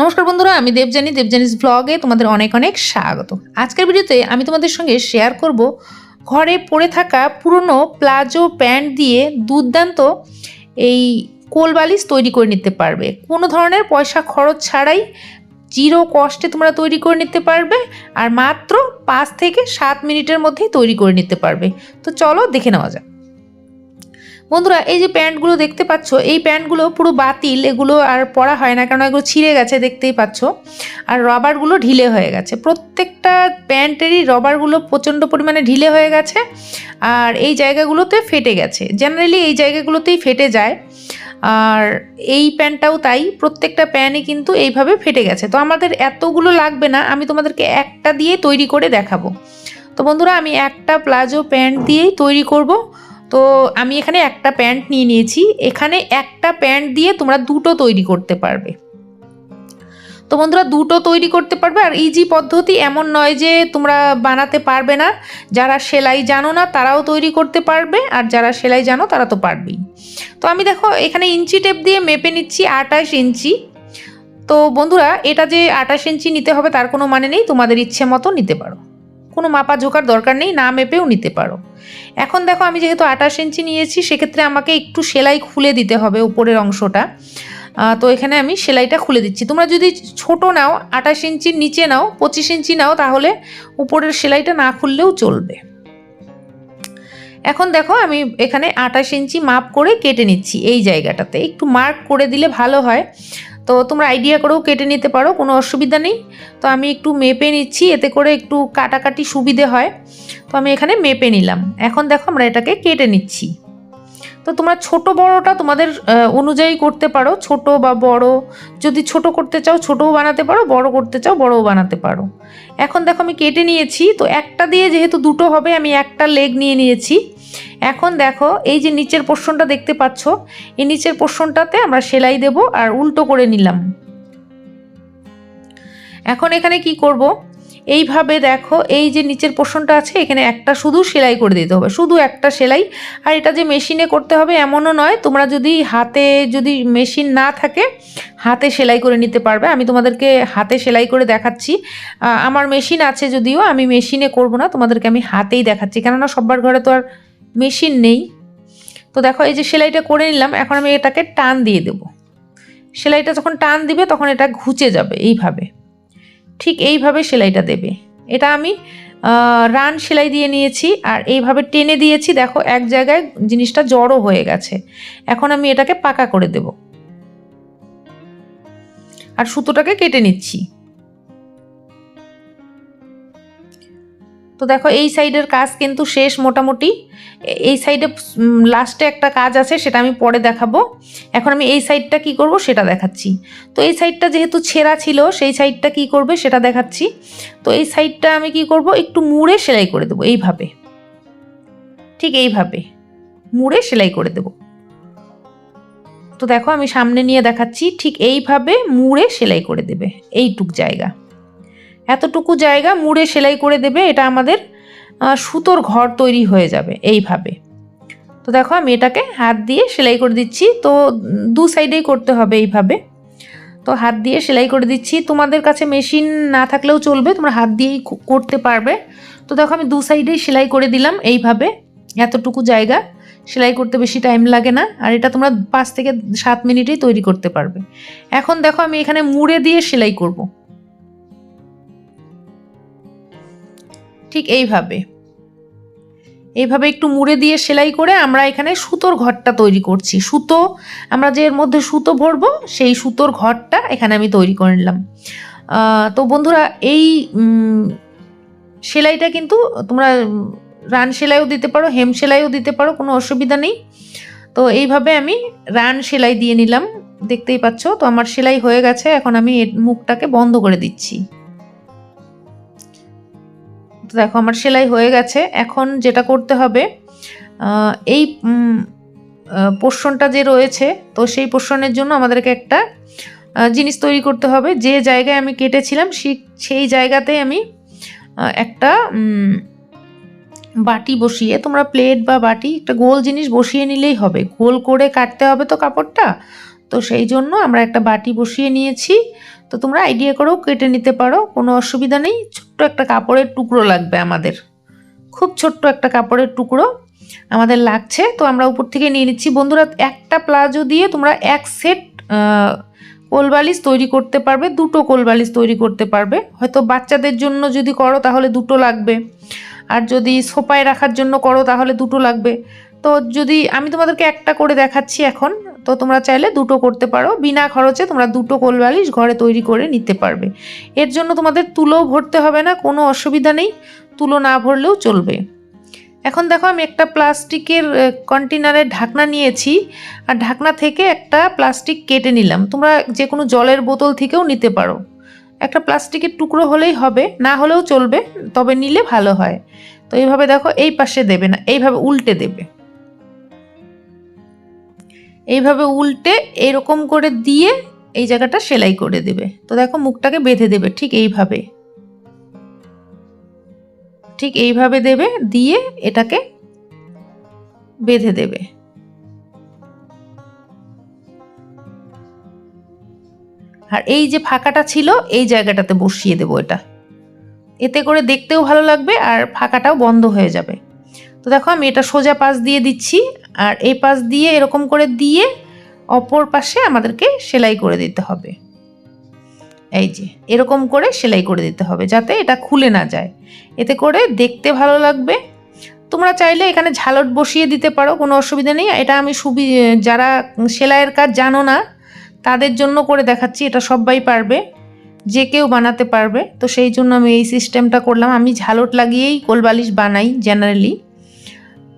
নমস্কার বন্ধুরা, আমি দেবজানি দেবজানিস ব্লগে তোমাদের অনেক অনেক স্বাগত। আজকের ভিডিওতে আমি তোমাদের সঙ্গে শেয়ার করব ঘরে পড়ে থাকা পুরনো প্লাজো প্যান্ট দিয়ে দুর্দান্ত এই কোল বালিশ তৈরি করে নিতে পারবে। কোনো ধরনের পয়সা খরচ ছাড়াই জিরো কষ্টে তোমরা তৈরি করে নিতে পারবে আর মাত্র পাঁচ থেকে সাত মিনিটের মধ্যেই তৈরি করে নিতে পারবে। তো চলো দেখে নেওয়া যাক। বন্ধুরা, এই যে প্যান্টগুলো দেখতে পাচ্ছ, এই প্যান্টগুলো পুরো বাতিল, এগুলো আর পরা হয় না কারণ এগুলো ছিঁড়ে গেছে দেখতেই পাচ্ছ। আর রবারগুলো ঢিলে হয়ে গেছে। প্রত্যেকটা প্যান্টেরই রবারগুলো প্রচণ্ড পরিমাণে ঢিলে হয়ে গেছে, আর এই জায়গাগুলোতে ফেটে গেছে। জেনারেলি এই জায়গাগুলোতেই ফেটে যায়, আর এই প্যান্টটাও তাই, প্রত্যেকটা প্যানই কিন্তু এইভাবে ফেটে গেছে। তো আমাদের এতগুলো লাগবে না, আমি তোমাদেরকে একটা দিয়ে তৈরি করে দেখাবো। তো বন্ধুরা, আমি একটা প্লাজো প্যান্ট দিয়েই তৈরি করব। তো আমি এখানে একটা প্যান্ট নিয়ে নিয়েছি। এখানে একটা প্যান্ট দিয়ে তোমরা দুটো তৈরি করতে পারবে। তো বন্ধুরা, দুটো তৈরি করতে পারবে। আর ইজি পদ্ধতি এমন নয় যে তোমরা বানাতে পারবে না। যারা সেলাই জানো না, তারাও তৈরি করতে পারবে। আর যারা সেলাই জানো, তারা তো পারবেই। তো আমি দেখো, এখানে ইঞ্চি টেপ দিয়ে মেপে নিচ্ছি আঠাশ ইঞ্চি। তো বন্ধুরা, এটা যে আঠাশ ইঞ্চি নিতে হবে, তার কোনো মানে নেই। তোমাদের ইচ্ছে মতো নিতে পারো। কোনো মাপা ঝোকার দরকার নেই, না মেপেও নিতে পারো। এখন দেখো আমি যেহেতু আঠাশ ইঞ্চি নিয়েছি, সেক্ষেত্রে আমাকে একটু সেলাই খুলে দিতে হবে উপরের অংশটা। তো এখানে আমি সেলাইটা খুলে দিচ্ছি। তোমরা যদি ছোট নাও, আঠাশ ইঞ্চির নিচে নাও, পঁচিশ ইঞ্চি নাও, তাহলে উপরের সেলাইটা না খুললেও চলবে। এখন দেখো আমি এখানে আঠাশ ইঞ্চি মাপ করে কেটে নিচ্ছি এই জায়গাটাতে। একটু মার্ক করে দিলে ভালো হয়। তো তোমরা আইডিয়া করেও কেটে নিতে পারো, কোনো অসুবিধা নেই। তো আমি একটু মেপে নিচ্ছি, এতে করে একটু কাটাকাটি সুবিধে হয়। তো আমি এখানে মেপে নিলাম। এখন দেখো আমরা এটাকে কেটে নিচ্ছি। তো তোমরা ছোট বড়টা তোমাদের অনুযায়ী করতে পারো। ছোট বা বড়, যদি ছোট করতে চাও ছোটও বানাতে পারো, বড় করতে চাও বড়ও বানাতে পারো। এখন দেখো আমি কেটে নিয়েছি। তো একটা দিয়ে যেহেতু দুটো হবে, আমি একটা লেগ নিয়ে নিয়েছি। এখন দেখো, এই যে নিচের পোর্শনটা দেখতে পাচ্ছ, এই নিচের পোর্শনটাতে আমরা সেলাই দেব আর উল্টো করে নিলাম। এখন এখানে কি করব? এইভাবে দেখো, এই যে নিচের পোর্শনটা আছে, এখানে একটা শুধু সেলাই করে দিতে হবে, শুধু একটা সেলাই। আর এটা যে মেশিনে করতে হবে এমনও নয়, তোমরা যদি হাতে, যদি মেশিন না থাকে, হাতে সেলাই করে নিতে পারবে। আমি তোমাদেরকে হাতে সেলাই করে দেখাচ্ছি। আমার মেশিন আছে যদিও, আমি মেশিনে করব না, তোমাদেরকে আমি হাতেই দেখাচ্ছি। কেননা সবার ঘরে তো আর মেশিন নেই। তো দেখো এই যে সেলাইটা করে নিলাম, এখন আমি এটাকে টান দিয়ে দেব। সেলাইটা যখন টান দিবে, তখন এটা ঘুচে যাবে এইভাবে। ঠিক এইভাবে সেলাইটা দেবে। এটা আমি রান সেলাই দিয়ে নিয়েছি আর এইভাবে টেনে দিয়েছি। দেখো এক জায়গায় জিনিসটা জড়ো হয়ে গেছে। এখন আমি এটাকে পাকা করে দেব। আর সুতোটাকে কেটে নিচ্ছি। তো দেখো এই সাইডের কাজ কিন্তু শেষ মোটামুটি। এই সাইডে লাস্টে একটা কাজ আছে, সেটা আমি পরে দেখাবো। এখন আমি এই সাইডটা কি করব, সেটা দেখাচ্ছি। তো এই সাইডটা যেহেতু ছেঁড়া ছিল, সেই সাইডটা কি করবে, সেটা দেখাচ্ছি। তো এই সাইডটা আমি কি করব, একটু মুড়ে সেলাই করে দেবো, এইভাবে। ঠিক এইভাবে। মুড়ে সেলাই করে দেব। তো দেখো আমি সামনে নিয়ে দেখাচ্ছি, ঠিক এইভাবে মুড়ে সেলাই করে দেবে, এইটুক জায়গা। এতটুকু জায়গা মুড়ে সেলাই করে দেবে, এটা আমাদের সুতোর ঘর তৈরি হয়ে যাবে এইভাবে। তো দেখো আমি এটাকে হাত দিয়ে সেলাই করে দিচ্ছি, তো দু সাইডেই করতে হবে এইভাবে। তো হাত দিয়ে সেলাই করে দিচ্ছি, তোমাদের কাছে মেশিন না থাকলেও চলবে, তোমরা হাত দিয়েই করতে পারবে। তো দেখো আমি দু সাইডেই সেলাই করে দিলাম এইভাবে, এতটুকু জায়গা, সেলাই করতে বেশি টাইম লাগে না, আর এটা তোমরা পাঁচ থেকে সাত মিনিটেই তৈরি করতে পারবে। এখন দেখো আমি এখানে মুড়ে দিয়ে সেলাই করব। ঠিক এইভাবে। এইভাবে একটু মুড়ে দিয়ে সেলাই করে আমরা এখানে সুতোর ঘরটা তৈরি করছি। সুতো, আমরা যে এর মধ্যে সুতো ভরবো, সেই সুতোর ঘরটা এখানে আমি তৈরি করে নিলাম। তো বন্ধুরা, এই সেলাইটা কিন্তু তোমরা রান সেলাইও দিতে পারো, হেম সেলাইও দিতে পারো, কোনো অসুবিধা নেই। তো এইভাবে আমি রান সেলাই দিয়ে নিলাম। দেখতেই পাচ্ছ, তো আমার সেলাই হয়ে গেছে, এখন আমি মুখটাকে বন্ধ করে দিচ্ছি। তো দেখো, আমার সেলাই হয়ে গেছে। এখন যেটা করতে হবে এই পোর্শনটা যে রয়েছে, তো সেই পোর্শনের জন্য আমাদেরকে একটা জিনিস তৈরি করতে হবে। যে জায়গায় আমি কেটেছিলাম সেই জায়গাতে আমি একটা বাটি বসিয়ে, তোমরা প্লেট বা বাটি, একটা গোল জিনিস বসিয়ে নিলেই হবে। গোল করে কাটতে হবে তো কাপড়টা। তো সেই জন্য আমরা একটা বাটি বসিয়ে নিয়েছি। তো তোমরা আইডিয়া করেও কেটে নিতে পারো, কোনো অসুবিধা নেই। ছোট্ট একটা কাপড়ের টুকরো লাগবে আমাদের। খুব ছোট্ট একটা কাপড়ের টুকরো আমাদের লাগছে। তো আমরা উপর থেকে নিয়ে নিচ্ছি। বন্ধুরা, একটা প্লাজো দিয়ে তোমরা এক সেট কোলবালিশ তৈরি করতে পারবে, দুটো কোলবালিশ তৈরি করতে পারবে। হয়তো বাচ্চাদের জন্য যদি করো, তাহলে দুটো লাগবে। আর যদি সোপায় রাখার জন্য করো, তাহলে দুটো লাগবে। তো যদি, আমি তোমাদেরকে একটা করে দেখাচ্ছি এখন। তো তোমরা চাইলে দুটো করতে পারো। বিনা খরচে তোমরা দুটো কোলবালিশ ঘরে তৈরি করে নিতে পারবে। এর জন্য তোমাদের তুলোও ভরতে হবে না, কোনো অসুবিধা নেই। তুলো না ভরলেও চলবে। এখন দেখো আমি একটা প্লাস্টিকের কন্টেনারের ঢাকনা নিয়েছি। আর ঢাকনা থেকে একটা প্লাস্টিক কেটে নিলাম। তোমরা যে কোনো জলের বোতল থেকেও নিতে পারো। একটা প্লাস্টিকের টুকরো হলেই হবে, না হলেও চলবে, তবে নিলে ভালো হয়। তো এইভাবে দেখো, এই পাশে দেবে না, এইভাবে উল্টে দেবে। এইভাবে উল্টে এরকম করে দিয়ে এই জায়গাটা সেলাই করে দেবে। তো দেখো মুখটাকে বেঁধে দেবে ঠিক এইভাবে। ঠিক এইভাবে দেবে, দিয়ে এটাকে বেঁধে দেবে। আর এই যে ফাঁকাটা ছিল, এই জায়গাটাতে বসিয়ে দেবো এটা। এতে করে দেখতেও ভালো লাগবে আর ফাঁকাটাও বন্ধ হয়ে যাবে। তো দেখো আমি এটা সোজা পাশ দিয়ে দিচ্ছি, আর এই পাশ দিয়ে এরকম করে দিয়ে অপর পাশে আমাদেরকে সেলাই করে দিতে হবে। এই যে, এরকম করে সেলাই করে দিতে হবে যাতে এটা খুলে না যায়। এতে করে দেখতে ভালো লাগবে। তোমরা চাইলে এখানে ঝালট বসিয়ে দিতে পারো, কোনো অসুবিধা নেই। এটা আমি সুবি, যারা সেলাইয়ের কাজ জানো না, তাদের জন্য করে দেখাচ্ছি, এটা সবাই পারবে, যে কেউ বানাতে পারবে। তো সেই জন্য আমি এই সিস্টেমটা করলাম। আমি ঝালট লাগিয়েই কোলবালিশ বানাই জেনারেলি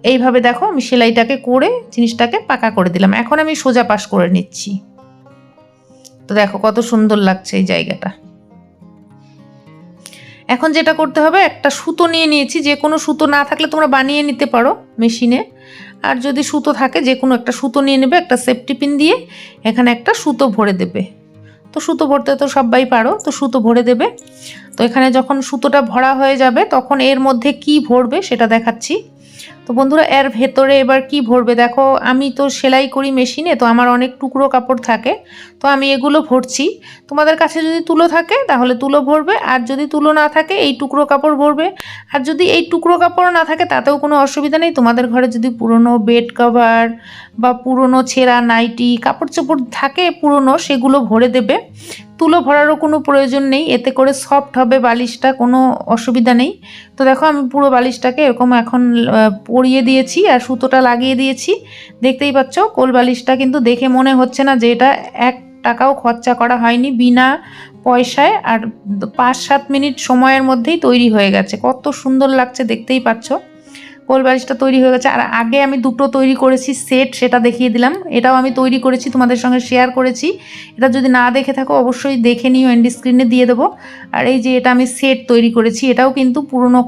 এইভাবে দেখো আমি সেলাইটাকে করে জিনিসটাকে পাকা করে দিলাম। এখন আমি সোজা পাশ করে নিচ্ছি। তো দেখো কত সুন্দর লাগছে এই জায়গাটা। এখন যেটা করতে হবে, একটা সুতো নিয়ে নিয়েছি। যে কোনো সুতো না থাকলে তোমরা বানিয়ে নিতে পারো মেশিনে। আর যদি সুতো থাকে, যে কোনো একটা সুতো নিয়ে নেবে, একটা সেফটি পিন দিয়ে এখানে একটা সুতো ভরে দেবে। তো সুতো ভরতে তো সবাই পারো, তো সুতো ভরে দেবে। তো এখানে যখন সুতোটা ভরা হয়ে যাবে, তখন এর মধ্যে কি ভরবে সেটা দেখাচ্ছি। তো বন্ধুরা, এর ভেতরে এবার কি ভরবে? দেখো, আমি তো সেলাই করি মেশিনে, তো আমার অনেক টুকরো কাপড় থাকে। তো আমি এগুলো ভরছি। তোমাদের কাছে যদি তুলো থাকে, তাহলে তুলো ভরবে। আর যদি তুলো না থাকে, এই টুকরো কাপড় ভরবে। আর যদি এই টুকরো কাপড় না থাকে, তাতেও কোনো অসুবিধা নেই। তোমাদের ঘরে যদি পুরনো বেড কভার বা পুরনো ছেঁড়া নাইটি কাপড় চোপড় থাকে পুরনো, সেগুলো ভরে দেবে। তুলো ভরারও কোনো প্রয়োজন নেই, এতে করে সফট হবে বালিশটা, কোনো অসুবিধা নেই। তো দেখো আমি পুরো বালিশটাকে এরকম এখন পরিয়ে দিয়েছি আর সুতোটা লাগিয়ে দিয়েছি। দেখতেই পাচ্ছ, কোল বালিশটা কিন্তু দেখে মনে হচ্ছে না যে এটা এক টাকাও খরচা করা হয়নি, বিনা পয়সায় আর পাঁচ সাত মিনিট সময়ের মধ্যেই তৈরি হয়ে গেছে। কত সুন্দর লাগছে, দেখতেই পাচ্ছ। কোল বালিশটা তৈরি হয়ে গেছে। আর আগে আমি দুটো তৈরি করেছি, সেট সেটা দেখিয়ে দিলাম। এটাও আমি তৈরি করেছি, তোমাদের সঙ্গে শেয়ার করেছি। এটা যদি না দেখে থাকো, অবশ্যই দেখে নিও এন্ড স্ক্রিনে দিয়ে দেবো। আর এই যে এটা আমি সেট তৈরি করেছি, এটাও কিন্তু পুরনো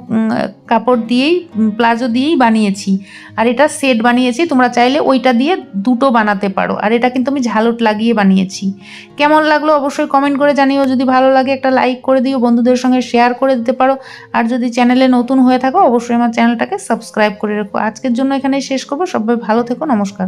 কাপড় দিয়েই প্লাজো দিয়েই বানিয়েছি। আর এটা সেট বানিয়েছি, তোমরা চাইলে ওইটা দিয়ে দুটো বানাতে পারো। আর এটা কিন্তু আমি ঝালট লাগিয়ে বানিয়েছি। কেমন লাগল অবশ্যই কমেন্ট করে জানিও। যদি ভালো লাগে একটা লাইক করে দিও, বন্ধুদের সঙ্গে শেয়ার করে দিতে পারো। আর যদি চ্যানেলে নতুন হয়ে থাকো, অবশ্যই আমার চ্যানেলটাকে সাবস্ক্রাইব করে রেখো। আজকের জন্য এখানেই শেষ করব। সবাই ভালো থেকো নমস্কার।